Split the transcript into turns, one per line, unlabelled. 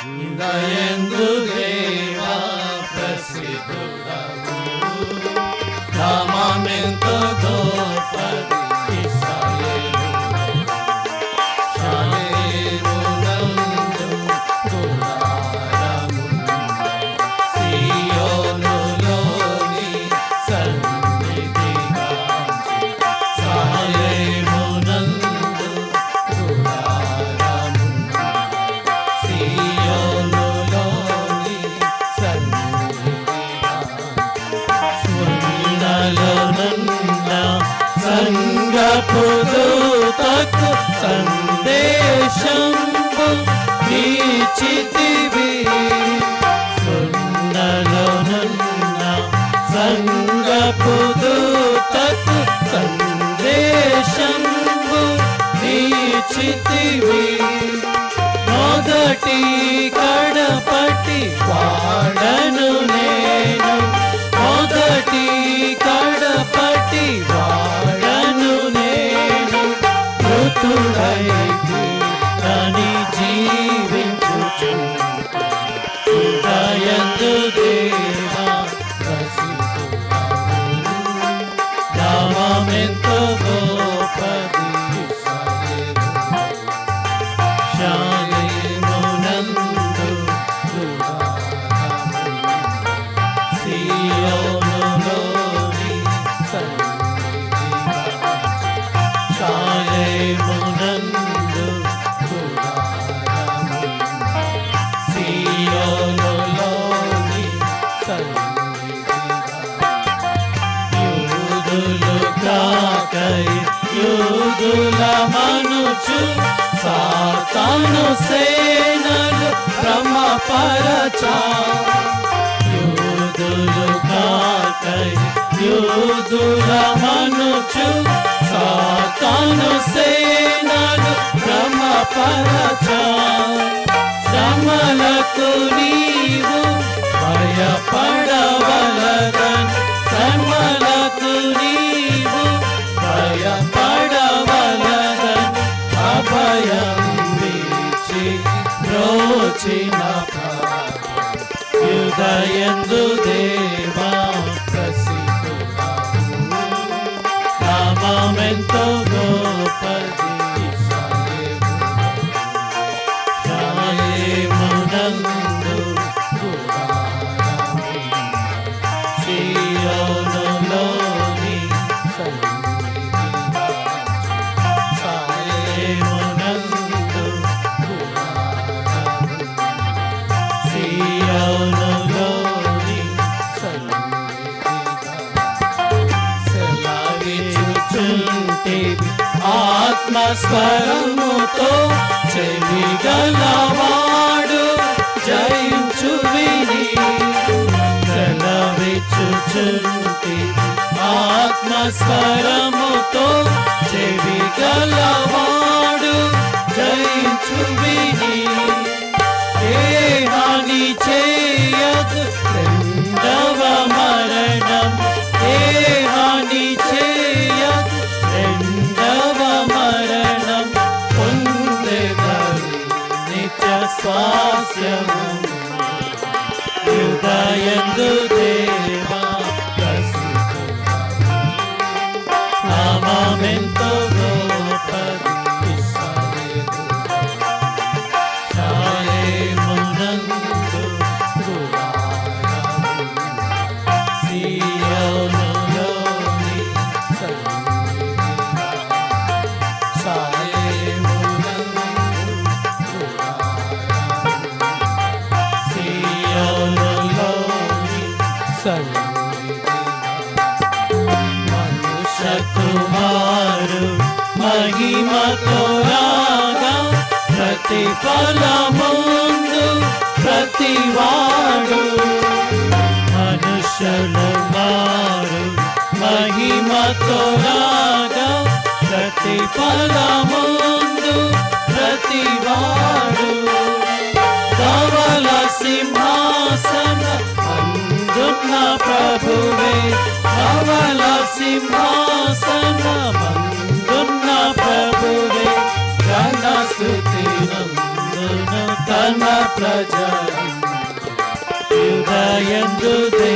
ಹೃದಯಂದು ದೇವ ಪ್ರಸಿದ್ಧುಡವು సంగపు సందేశం సందేశంబు నీచితివి. స్వర్ణలోనున్న సంగపు దూతకు నీచితివి. మొదటి కడ మృతుడైతే నని జీవించుచు హృదయందు దేవా ప్రసిద్ధుడవు. నామమెంతో యూదుల మనుచు సాతాను సేనలు భ్రమపరచా. యూదులు కాకై యూదుల మనుచు సాతాను సేనలు భ్రమపరచా. శ్రమలకు నీవు భయపడ బ్రోచిన హృదయందు దేవా ప్రసిద్ధ నామెంతో గోపది. అంటే ఆత్మస్వరముతో చెవిగలవాడు జయించు విని సెలవిచ్చుచుంటి ఆత్మస్వరముతో చెవిగలవాడు జయించు విని స్వాస్యము కుమారు మహిమతో రాగా ప్రతిఫలముందు ప్రతివాడు. మనుష్యులు మారు మహిమతో రాగా ప్రతిఫలముందు ప్రతివాడు. ప్రభువే ధవల సింహాసన అందున్న ప్రభువే ఘన స్థుతి తన దే